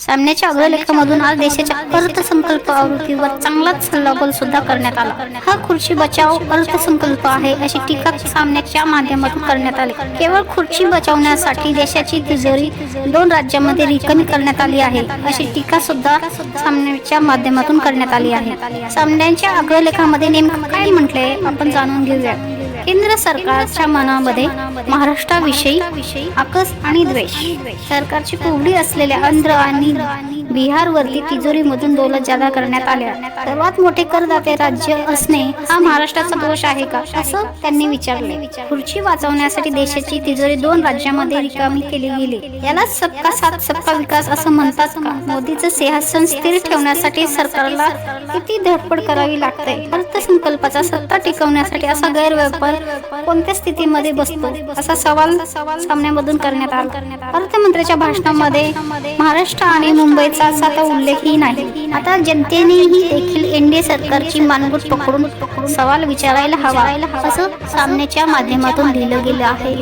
सामन्याच्या अग्रलेखामधून आज देशाच्या अर्थसंकल्प आवृत्तीवर चांगलाच सल्लाबल सुद्धा करण्यात आला. हा खुर्ची बचाव अर्थसंकल्प आहे अशी टीका सामन्याच्या माध्यमातून करण्यात आली. केवळ खुर्ची बचावण्यासाठी देशाची तिजोरी दोन राज्यांमध्ये रिकामी करण्यात आली आहे अशी टीका सुद्धा सामन्याच्या माध्यमातून करण्यात आली आहे. सामन्यांच्या अग्रलेखामध्ये नेमकं काय म्हटलंय? आपण जाणून घेऊया. केंद्र सरकारच्या मनामध्ये महाराष्ट्राविषयी आकस आणि द्वेष. सरकारची कोवडी असलेल्या आंध्र आणि बिहारवरती तिजोरीमधून दौलत जादा करण्यात आल्या. सर्वात मोठे करदाते राज्य असणे हा महाराष्ट्राचा दोष आहे का? असं त्यांनी विचारले. खुर्ची वाचवण्यासाठी देशाची तिजोरी दोन राज्यामध्ये रिकामी केली गेली. याला सबका साथ सबका विकास असं म्हणतात का? मोदीचं सिंहासन स्थिर ठेवण्यासाठी सरकारला किती धडपड करावी लागते? अर्थसंकल्पाचा सत्ता टिकवण्यासाठी असा गैरव्यापार कोणत्या स्थितीमध्ये बसतो? असा सवाल सामन्यामधून करण्यात आला. अर्थमंत्र्याच्या भाषणामध्ये महाराष्ट्र आणि मुंबईचा आता उल्लेखही नाही. आता जनतेनेही देखील एनडीए सरकारची मानगूट पकडून सवाल विचारायला हवा असं सामन्याच्या माध्यमातून लिहिलं गेलं आहे.